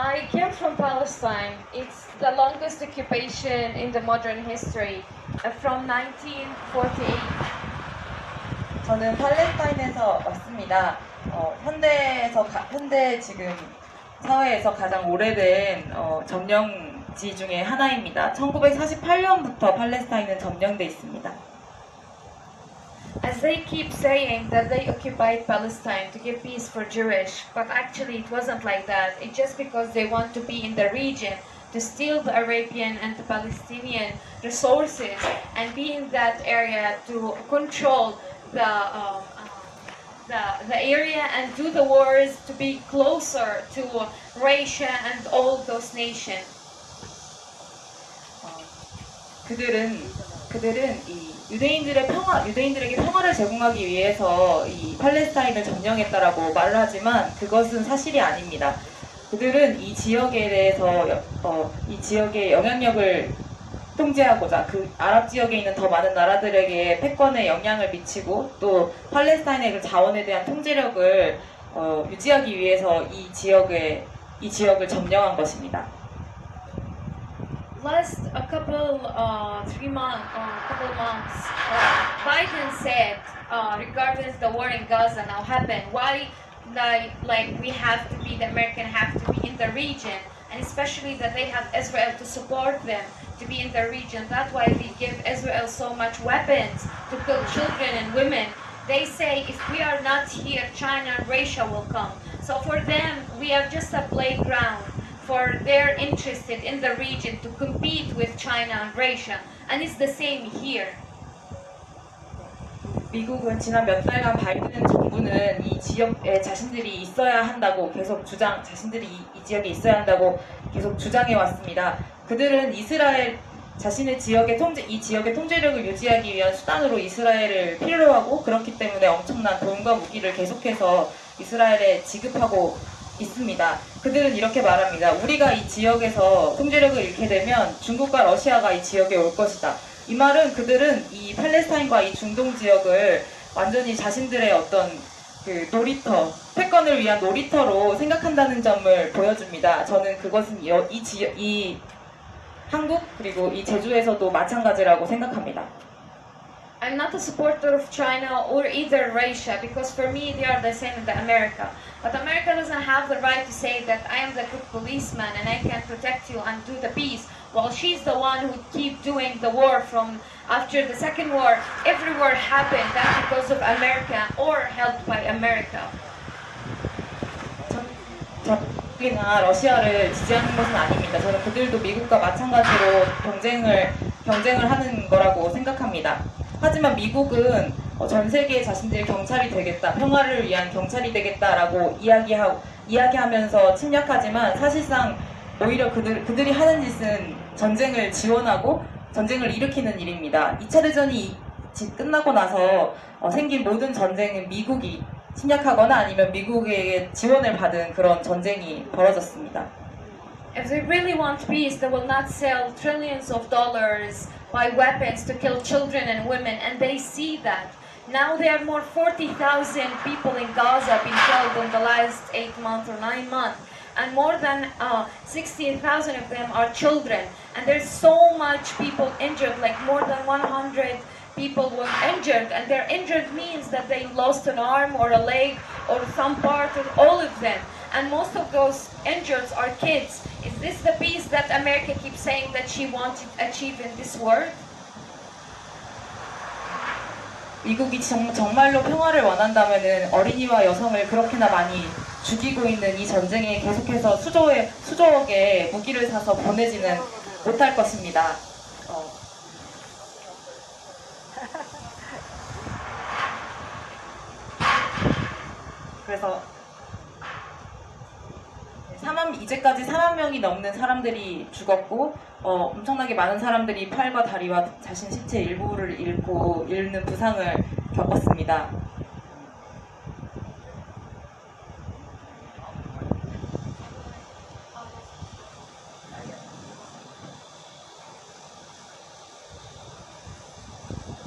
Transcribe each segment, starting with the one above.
I came from Palestine. It's the longest occupation in the modern history uh, from 1948. 저는 팔레스타인에서 왔습니다. 어, 현대에서 가- 현대 지금 사회에서 가장 오래된 어, 점령지 중에 하나입니다. 1948년부터 팔레스타인은 점령돼 있습니다. As they keep saying that they occupied Palestine to give peace for Jewish, but actually it wasn't like that. It's just because they want to be in the region to steal the Arabian and the Palestinian resources and be in that area to control the um, uh, the, the area and do the wars to be closer to Russia and all those nations. 어, 그들은 그들은 이 유대인들의 평화, 유대인들에게 평화를 제공하기 위해서 이 팔레스타인을 점령했다라고 말을 하지만 그것은 사실이 아닙니다. 그들은 이 지역에 대해서 여- 어, 이 지역의 영향력을 통제하고자 그 아랍 지역에 있는 더 많은 나라들에게 패권에 영향을 미치고 또 팔레스타인의 그 자원에 대한 통제력을 어, 유지하기 위해서 이 지역에 이 지역을 점령한 것입니다. Last a couple, uh, three months, uh, couple months, uh, Biden said uh, regarding the war in Gaza now happened, why like like we have to be the American have to be in the region, and especially that they have Israel to support them to be in the region. That's why they give Israel so much weapons to kill children and women. They say if we are not here, China and Russia will come. So for them, we are just a playground for they're interested in the region to compete with China and Russia. And it's the same here. 미국은 지난 몇 달간 바이든 정부는 이 지역에 자신들이 있어야 한다고 계속 주장, 자신들이 이, 이 지역에 있어야 한다고 계속 주장해 왔습니다. 그들은 이스라엘 자신의 지역의 통제, 이 지역의 통제력을 유지하기 위한 수단으로 이스라엘을 필요로 하고 그렇기 때문에 엄청난 돈과 무기를 계속해서 이스라엘에 지급하고 있습니다. 그들은 이렇게 말합니다. 우리가 이 지역에서 통제력을 잃게 되면 중국과 러시아가 이 지역에 올 것이다. 이 말은 그들은 이 팔레스타인과 이 중동 지역을 완전히 자신들의 어떤 그 놀이터, 패권을 위한 놀이터로 생각한다는 점을 보여줍니다. 저는 그것은 여- 이 지역, 이 한국 그리고 이 제주에서도 마찬가지라고 생각합니다. I'm not a supporter of China or either Russia because for me they are the same in the America. But America doesn't have the right to say that I am the good policeman and I can protect you and do the peace. While she's the one who keep doing the war from after the second war, every war happened that's because of America or helped by America. 적이나 러시아를 지지하는 것은 아닙니다. 저는 그들도 미국과 마찬가지로 경쟁을 경쟁을 하는 거라고 생각합니다. 하지만 미국은 어, 전 세계에 자신들이 경찰이 되겠다, 평화를 위한 경찰이 되겠다라고 이야기하고 이야기하면서 침략하지만 사실상 오히려 그들 그들이 하는 짓은 전쟁을 지원하고 전쟁을 일으키는 일입니다. 2차 대전이 지- 끝나고 나서 어, 생긴 모든 전쟁은 미국이 침략하거나 아니면 미국에게 지원을 받은 그런 전쟁이 벌어졌습니다. If they really want peace, they will not sell trillions of dollars by weapons to kill children and women, and they see that. Now there are more 40,000 people in Gaza being killed in the last eight months or nine months, and more than uh, 16,000 of them are children. And there's so much people injured, like more than 100 people were injured, and they're injured means that they lost an arm or a leg or some part of all of them. And most of those injured are kids. That America keeps saying that she wants to achieve in this world? 미국이 정, 정말로 평화를 원한다면은 어린이와 여성을 그렇게나 많이 죽이고 있는 이 전쟁에 계속해서 수조의 수조억의 무기를 사서 보내지는 못할 것입니다. 어, 그래서 4만 이제까지 4만 명이 넘는 사람들이 죽었고 어, 엄청나게 많은 사람들이 팔과 다리와 자신 신체 일부를 잃고 잃는 부상을 겪었습니다.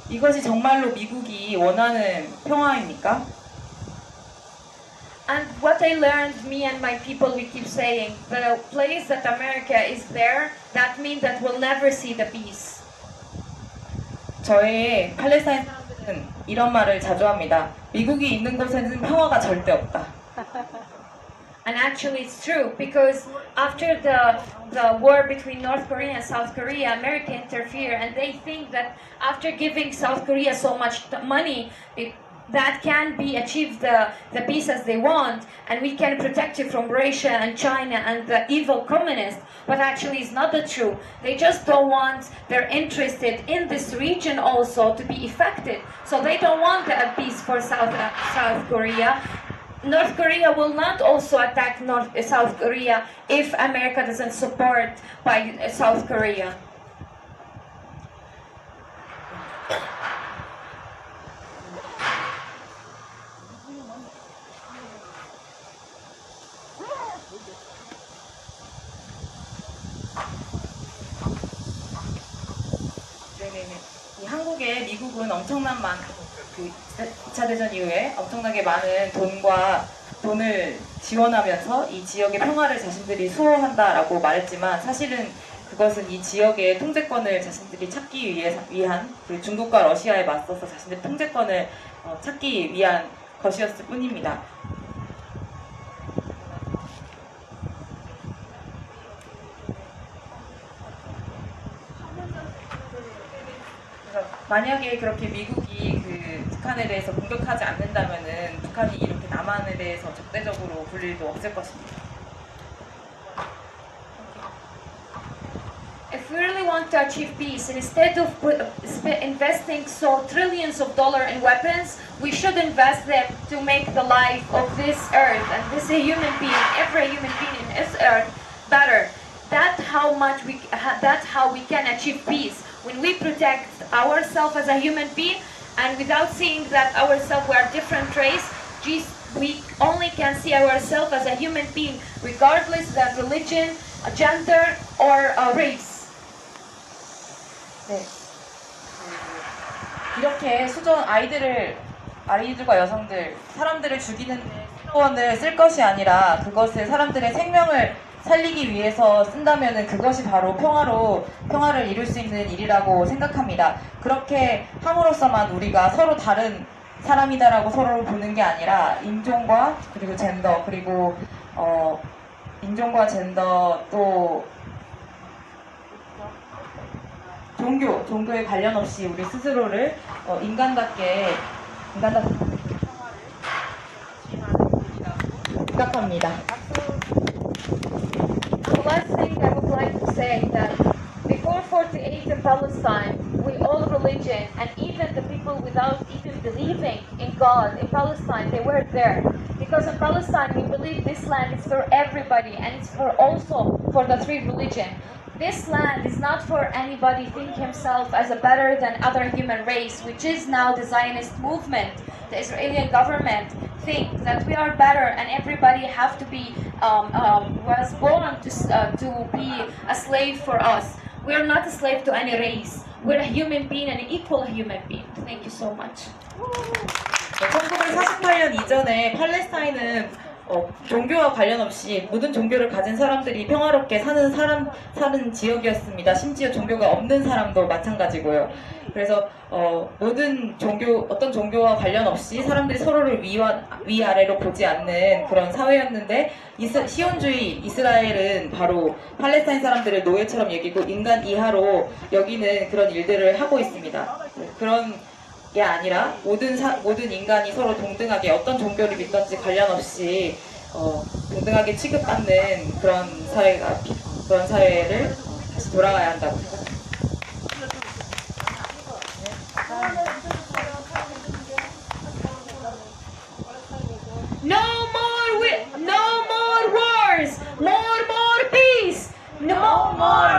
이것이 정말로 미국이 원하는 평화입니까? And what what I learned, me and my people, we keep saying, the place that America is there, that means that we'll never see the peace. 저희 팔레스타인 사람들은 이런 말을 자주 합니다. 미국이 있는 곳에는 평화가 절대 없다. And actually, it's true because after the the war between North Korea and South Korea, America interfered, and they think that after giving South Korea so much t- money, it, that can be achieved the the peace as they want, and we can protect you from Russia and China and the evil communists. But actually, it's not the truth. They just don't want. They're interested in this region also to be affected, so they don't want a peace for South uh, South Korea. North Korea will not also attack North South Korea if America doesn't support by South Korea. 미국은 엄청난 많, 그 2차 대전 이후에 엄청나게 많은 돈과 돈을 지원하면서 이 지역의 평화를 자신들이 수호한다라고 말했지만 사실은 그것은 이 지역의 통제권을 자신들이 찾기 위해, 위한 중국과 러시아에 맞서서 자신들 통제권을 어, 찾기 위한 것이었을 뿐입니다. 만약에 그렇게 미국이 그 북한에 대해서 공격하지 않는다면은 북한이 이렇게 남한에 대해서 적대적으로 굴 일도 없을 것입니다. If we really want to achieve peace, instead of put, sp- investing so trillions of dollars in weapons, we should invest them to make the life of this earth and this human being, every human being in this earth, better. That's how much we. ha- That's how we can achieve peace when we protect ourselves as a human being, and without seeing that ourselves we are different race. Just we only can see ourselves as a human being, regardless of religion, a gender, or a race. 네. 그, 이렇게 수전 아이들을 아이들과 여성들 사람들을 죽이는데 수원을 쓸 것이 아니라 그것을 사람들의 생명을 살리기 위해서 쓴다면은 그것이 바로 평화로 평화를 이룰 수 있는 일이라고 생각합니다. 그렇게 함으로써만 우리가 서로 다른 사람이다라고 서로를 보는 게 아니라 인종과 그리고 젠더 그리고 어 인종과 젠더 또 종교, 종교에 관련 없이 우리 스스로를 어, 인간답게 인간답게 생각합니다. Without even believing in God in Palestine, they were there. Because in Palestine, we believe this land is for everybody and it's for also for the three religion. This land is not for anybody think himself as a better than other human race, which is now the Zionist movement. The Israeli government think that we are better and everybody have to be um, um, was born to, uh, to be a slave for us. We are not a slave to any race. We're a human being an equal human being. Thank you so much. 1948년 이전에 팔레스타인은 어, 종교와 관련 없이 모든 종교를 가진 사람들이 평화롭게 사는 사람 사는 지역이었습니다. 심지어 종교가 없는 사람도 마찬가지고요. 그래서 어, 모든 종교 어떤 종교와 관련 없이 사람들이 서로를 위와 위아래로 보지 않는 그런 사회였는데 이스, 시온주의 이스라엘은 바로 팔레스타인 사람들을 노예처럼 여기고 인간 이하로 여기는 그런 일들을 하고 있습니다. 그런 게 아니라 모든 사, 모든 인간이 서로 동등하게 어떤 종교를 믿던지 관련 없이 어, 동등하게 취급받는 그런 사회가 그런 사회를 다시 돌아가야 한다고 생각합니다. No more wi- no more wars. More more peace. No more